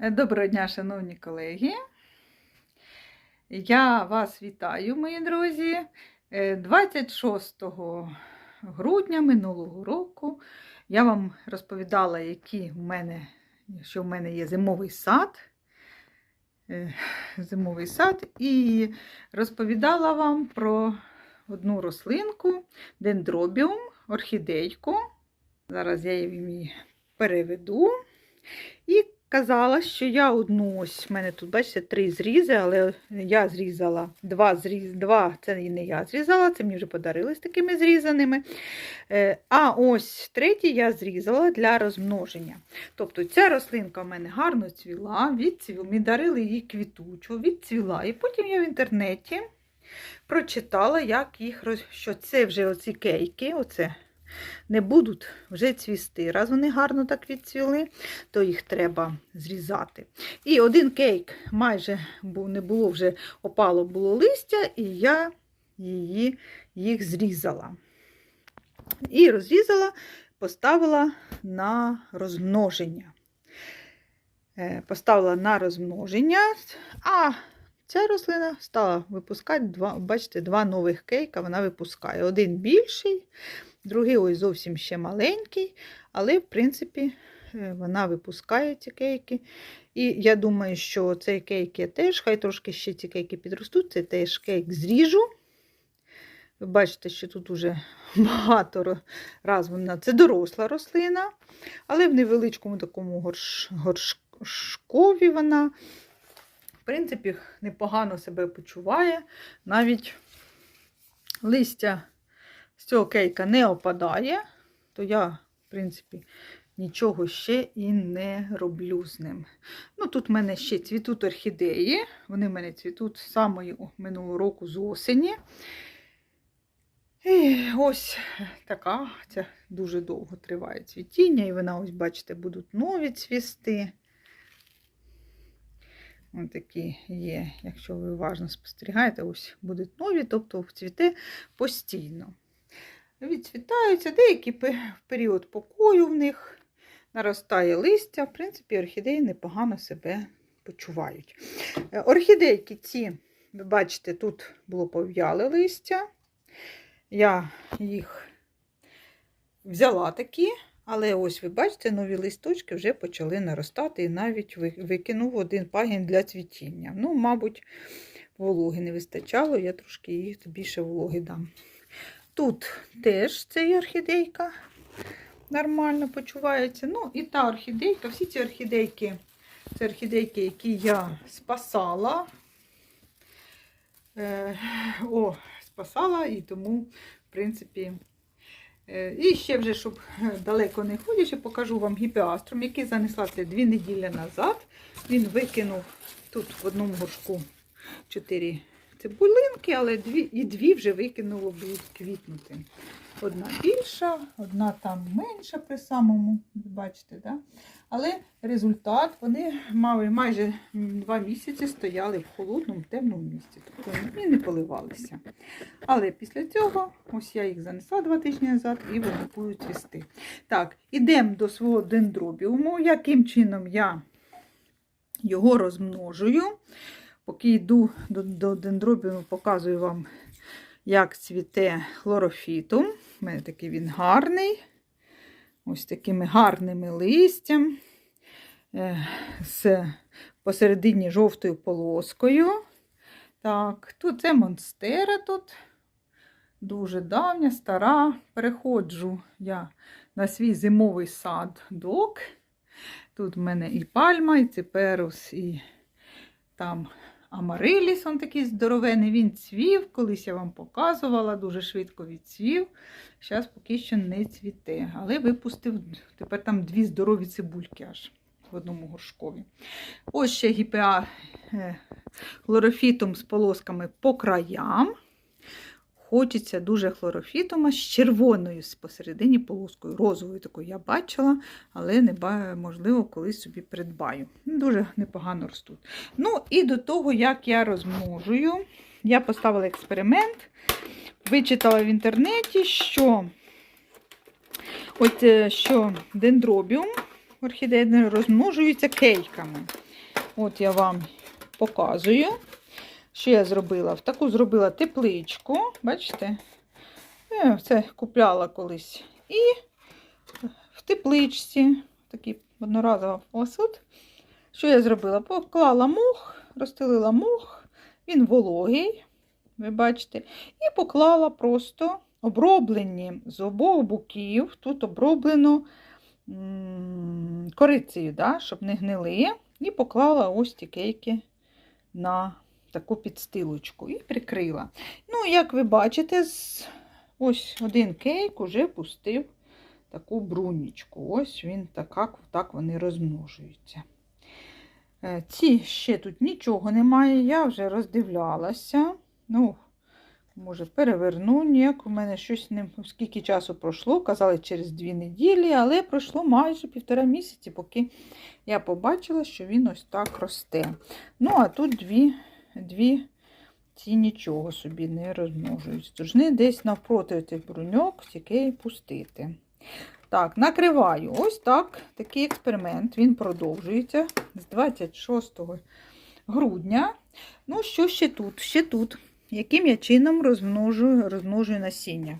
Доброго дня, шановні колеги. Я вас вітаю, мої друзі. Е, 26 грудня минулого року я вам розповідала, які в мене, що в мене є зимовий сад. Е, Зимовий сад, і розповідала вам про одну рослинку, дендробіум, орхідейку. Зараз я її переведу. І казала, що я одну ось, в мене тут, бачите, три зрізи, але я зрізала два зріз, два, це не я зрізала, це мені вже подарили з такими зрізаними. Е, А ось третій я зрізала для розмноження. Тобто ця рослинка в мене гарно цвіла, відцвіла, мені дарили її квітучу, відцвіла. І потім я в інтернеті прочитала, як їх роз... що це вже оці кейки, оце не будуть вже цвісти. Раз вони гарно так відцвіли, то їх треба зрізати. І один кейк майже не було вже опало було листя, і я її, їх зрізала. І розрізала, поставила на розмноження. Е, Поставила на розмноження, а ця рослина стала випускати два, бачите, два нових кейка. Вона випускає. Один більший, другий ось зовсім ще маленький, але, в принципі, е, вона випускає ці кейки. І я думаю, що цей кейк я теж, хай трошки ще ці кейки підростуть, це теж кейк зріжу. Ви бачите, що тут уже багато раз вона це доросла рослина, але в невеличкому такому горш, горшкові вона, в принципі, непогано себе почуває. Навіть листя з цього кейка не опадає, то я, в принципі, нічого ще і не роблю з ним. Ну, Тут в мене ще цвітуть орхідеї. Вони в мене цвітуть з самої минулого року з осені. І ось така, це дуже довго триває цвітіння, і вона, ось, бачите, будуть нові цвісти. Ось такі є, якщо ви уважно спостерігаєте, ось будуть нові, тобто цвіте постійно. Відцвітаються, деякі в період покою в них наростає листя. В принципі, орхідеї непогано себе почувають. Орхідейки ці, ви бачите, тут було пов'яле листя. Я їх взяла такі, але ось ви бачите, нові листочки вже почали наростати і навіть викинув один пагін для цвітіння. Ну, мабуть, вологи не вистачало, я трошки їх більше вологи дам. Тут теж ця орхідейка нормально почувається. Ну, і та орхідейка, всі ці орхідейки, це орхідейки, які я спасала. Е, О, спасала, і тому, в принципі, е, і ще вже, щоб далеко не ходячи, покажу вам гіпеаструм, який занесла це дві неділі назад. Він викинув тут в одному горшку 4 цибулинки, але дві, і дві вже викинуло будуть квітнути. Одна більша, одна там менша при самому, бачите, да? але результат вони мали майже два місяці стояли в холодному, темному місці, тобто і не поливалися. Але після цього, ось я їх занесла два тижні назад і вони будуть цвісти. Так, ідемо до свого дендробіуму. Яким чином я його розмножую? Поки йду до, до дендробіуму, показую вам, як цвіте хлорофітум. У мене такий він гарний. Ось такими гарними листям. З посередині жовтою полоскою. Так, тут це монстера тут. Дуже давня, стара. Переходжу я на свій зимовий сад док. Тут в мене і пальма, і циперус, і там Амариліс, он такий здоровений, він цвів, колись я вам показувала, дуже швидко відцвів. Зараз поки що не цвіте. Але випустив тепер там дві здорові цибульки аж в одному горшкові. Ось ще гіпеа хлорофітом з полосками по краям. Хочеться дуже хлорофітома з червоною посередині полоскою. Розовою такою я бачила, але не можливо, колись собі придбаю. Дуже непогано ростуть. Ну, і до того, як я розмножую, я поставила експеримент, вичитала в інтернеті, що от, що дендробіум орхідеї розмножуються кейками. От я вам показую, що я зробила. В таку зробила тепличку, бачите? Це купляла колись. І в тепличці, такий одноразовий посуд. Що я зробила? Поклала мох, розстелила мох, він вологий, ви бачите, і поклала просто оброблені з обох боків. Тут оброблено корицею, да, щоб не гнили. І поклала ось ті кейки на таку підстилочку і прикрила. Ну, як ви бачите, ось один кейк уже пустив таку брунічку. Ось він так, так вони розмножуються. Е, Ці ще тут нічого немає, я вже роздивлялася. Ну, може, переверну ніяк. У мене щось не скільки часу пройшло. Казали через дві неділі, але пройшло майже півтора місяці, поки я побачила, що він ось так росте. Ну, а тут дві, дві ці нічого собі не розмножують. Должны десь навпроти цих бруньок тільки пустити. Так, накриваю. Ось так. Такий експеримент. Він продовжується з 26 грудня. Ну, що ще тут? Ще тут. Яким я чином розмножую, розмножую насіння.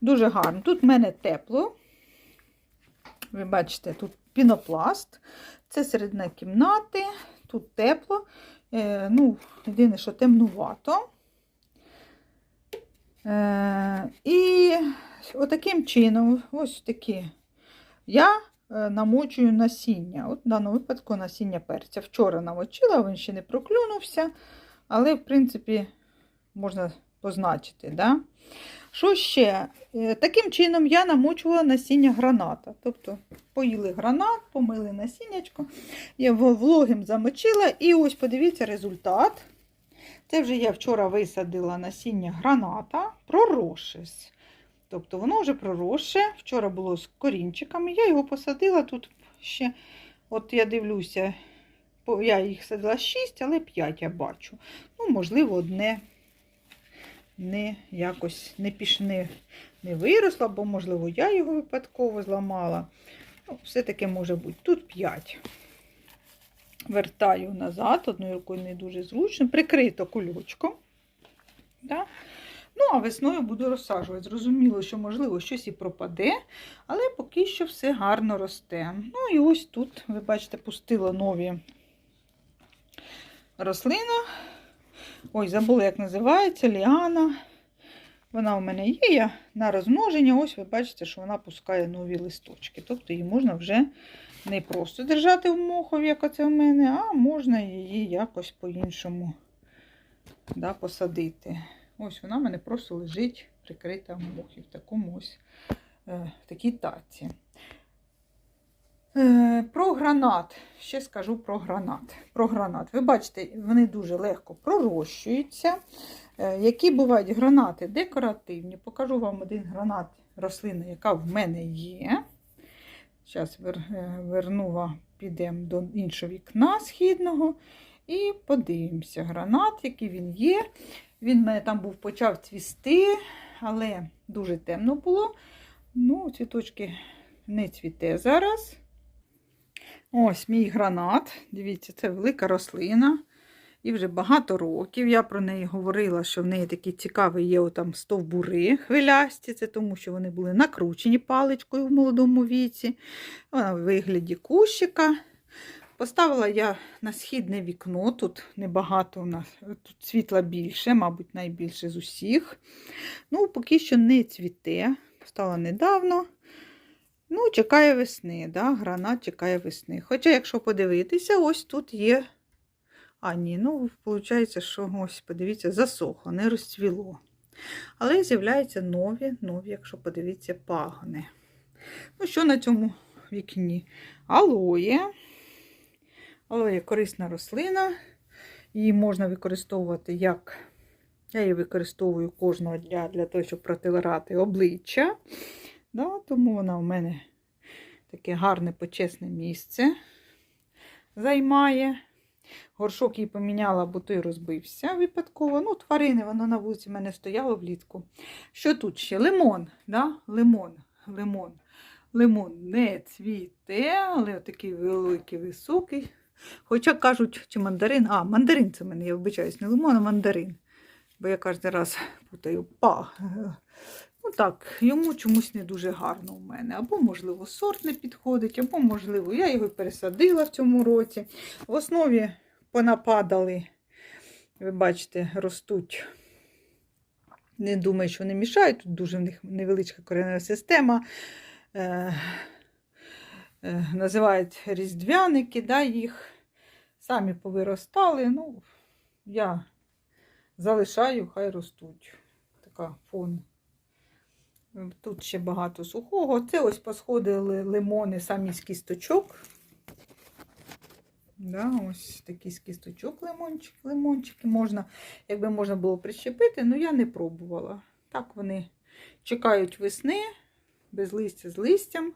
Дуже гарно. Тут в мене тепло. Ви бачите, тут пінопласт. Це середина кімнати. Тут тепло. Е, ну, Єдине, що темнувато. Е, і отаким чином, ось такі, я е, намочую насіння. От в даному випадку насіння перця. Вчора намочила, він ще не проклюнувся, але, в принципі, можна позначити. Да? Що ще? Е, Таким чином я намочувала насіння граната. Тобто поїли гранат, помили насіннячко, я в- вологим замочила, і ось подивіться результат. Це вже я вчора висадила насіння граната, проросше. Тобто воно вже проросше. Вчора було з корінчиками. Я його посадила тут ще, от я дивлюся, я їх садила 6, але 5 я бачу. Ну, можливо, одне не якось не піш, не, не виросло, бо, можливо, я його випадково зламала. Ну, все-таки може бути. Тут 5. Вертаю назад, одною рукою не дуже зручно, прикрито кульочком. Да? Ну, а весною буду розсаджувати. Зрозуміло, що, можливо, щось і пропаде, але поки що все гарно росте. Ну і ось тут, ви бачите, пустила нові рослини. Ой, забула, як називається, ліана. Вона у мене є я на розмноження. Ось ви бачите, що вона пускає нові листочки. Тобто її можна вже не просто держати в мохові, як оце в мене, а можна її якось по-іншому да, посадити. Ось вона в мене просто лежить прикрита в мохі, в такому ось е, в такій таці. Е, Про гранат. Ще скажу про гранат. Про гранат. Ви бачите, вони дуже легко пророщуються. Е, Які бувають гранати декоративні. Покажу вам один гранат рослини, яка в мене є. Зараз верну вам, підемо до іншого вікна східного і подивимося гранат, який він є. Він в мене там був почав цвісти, але дуже темно було. Ну, цвіточки не цвіте зараз. Ось мій гранат. Дивіться, це велика рослина. І вже багато років я про неї говорила, що в неї такі цікаві є отам стовбури хвилясті. Це тому, що вони були накручені паличкою в молодому віці. Вона в вигляді кущика. Поставила я на східне вікно. Тут небагато у нас, тут світла більше, мабуть, найбільше з усіх. Ну, поки що не цвіте. Поставила недавно. Ну, чекає весни, да? гранат чекає весни. Хоча, якщо подивитися, ось тут є. А, ні, ну, виходить, що ось, подивіться, засохло, не розцвіло. Але з'являються нові, нові, якщо подивитися, пагони. Ну, що на цьому вікні? Алоє. Алоє корисна рослина. Її можна використовувати як. Я її використовую кожного дня для того, щоб протирати обличчя. Да, тому вона в мене таке гарне почесне місце займає. Горшок її поміняла, бо той розбився випадково. Ну, тварини, воно на вулиці в мене стояло влітку. Що тут ще? Лимон. Да? Лимон. Лимон. Лимон не цвіте, але такий великий, високий. Хоча кажуть, чи мандарин, а, мандарин це в мене, я вибачаюсь, не лимон, а мандарин. Бо я кожен раз путаю па. Ну так, йому чомусь не дуже гарно у мене. Або, можливо, сорт не підходить, або, можливо, я його пересадила в цьому році. В основі понападали, ви бачите, ростуть. Не думаю, що вони мішають. Тут дуже в них невеличка коренева система. Е, е, називають різдвяники, да, їх самі повиростали. Ну, я залишаю, хай ростуть. Така фон. Тут ще багато сухого. Це ось посходили лимони самі з кісточок. Да, ось такі з кісточок лимончик, лимончики можна, якби можна було прищепити, але я не пробувала. Так вони чекають весни, без листя з листям.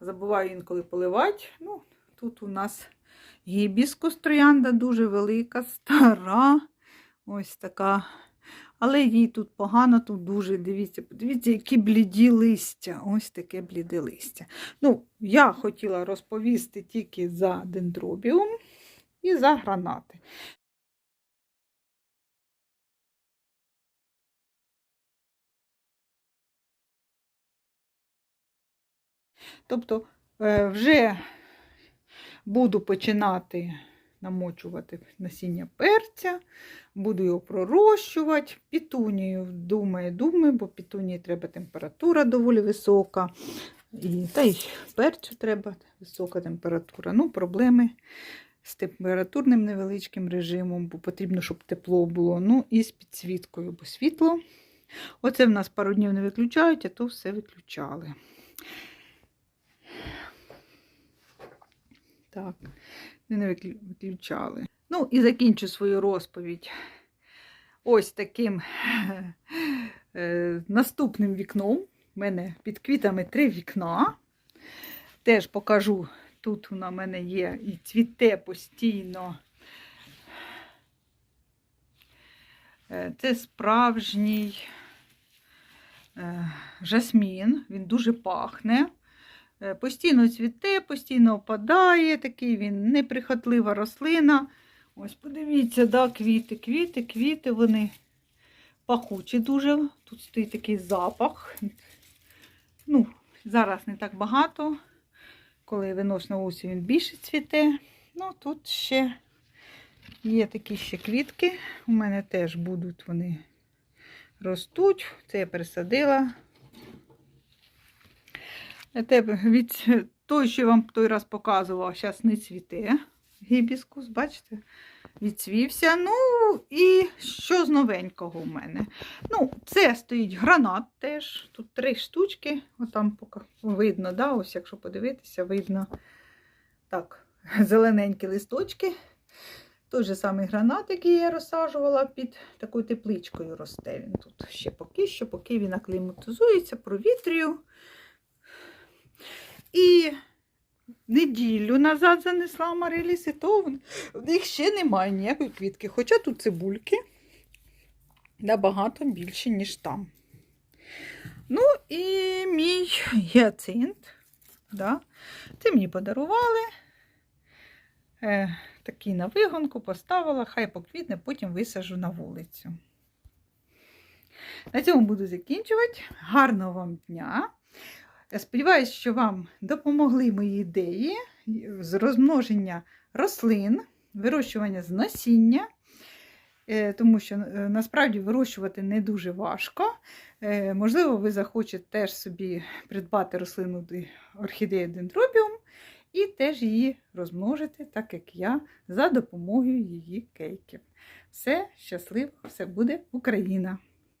Забуваю інколи поливати. Ну, тут у нас гібіскус троянда дуже велика, стара. Ось така. Але їй тут погано, тут дуже, дивіться, подивіться, які бліді листя. Ось таке бліде листя. Ну, я хотіла розповісти тільки за дендробіум і за гранати. Тобто е, вже буду починати намочувати насіння перця, буду його пророщувати. Пітунію думаю, думаю, бо пітунії треба температура доволі висока. І, та й перцю треба висока температура. Ну, проблеми з температурним невеличким режимом, бо потрібно, щоб тепло було. Ну і з підсвіткою, бо світло. Оце в нас пару днів не виключають, а то все виключали. Так, не виключали. Ну, і закінчу свою розповідь ось таким е, наступним вікном. У мене під квітами три вікна. Теж покажу, тут у мене є і цвіте постійно. Е, Це справжній е, жасмін, він дуже пахне. Е, Постійно цвіте, постійно опадає, такий він неприхотлива рослина. Ось подивіться, да, квіти, квіти, квіти, вони пахучі дуже. Тут стоїть такий запах. Ну, Зараз не так багато. Коли винос вулицю, він більше цвіте. Ну, тут ще є такі ще квітки. У мене теж будуть вони ростуть. Це я пересадила. Від той, що я вам той раз показувала, зараз не цвіте. Гібіскус, бачите? Відцвівся. Ну, і що з новенького в мене? Ну, це стоїть гранат теж. Тут три штучки. Отам поки видно, да? ось якщо подивитися, видно так, зелененькі листочки. Той же самий гранат, який я розсаджувала під такою тепличкою росте. Він тут ще поки що, поки він акліматизується, провітрюю. І неділю назад занесла Мариліси, то в в них ще немає ніякої квітки. Хоча тут цибульки набагато більше, ніж там. Ну і мій гіацинт. Да. Це мені подарували. Е, такий на вигонку поставила, хай поквітне, потім висажу на вулицю. На цьому буду закінчувати. Гарного вам дня! Я сподіваюся, що вам допомогли мої ідеї з розмноження рослин, вирощування з насіння, Е, тому що е, насправді вирощувати не дуже важко. Е, Можливо, ви захочете теж собі придбати рослину орхідею дендробіум і теж її розмножити, так як я, за допомогою її кейків. Все щасливо, все буде Україна!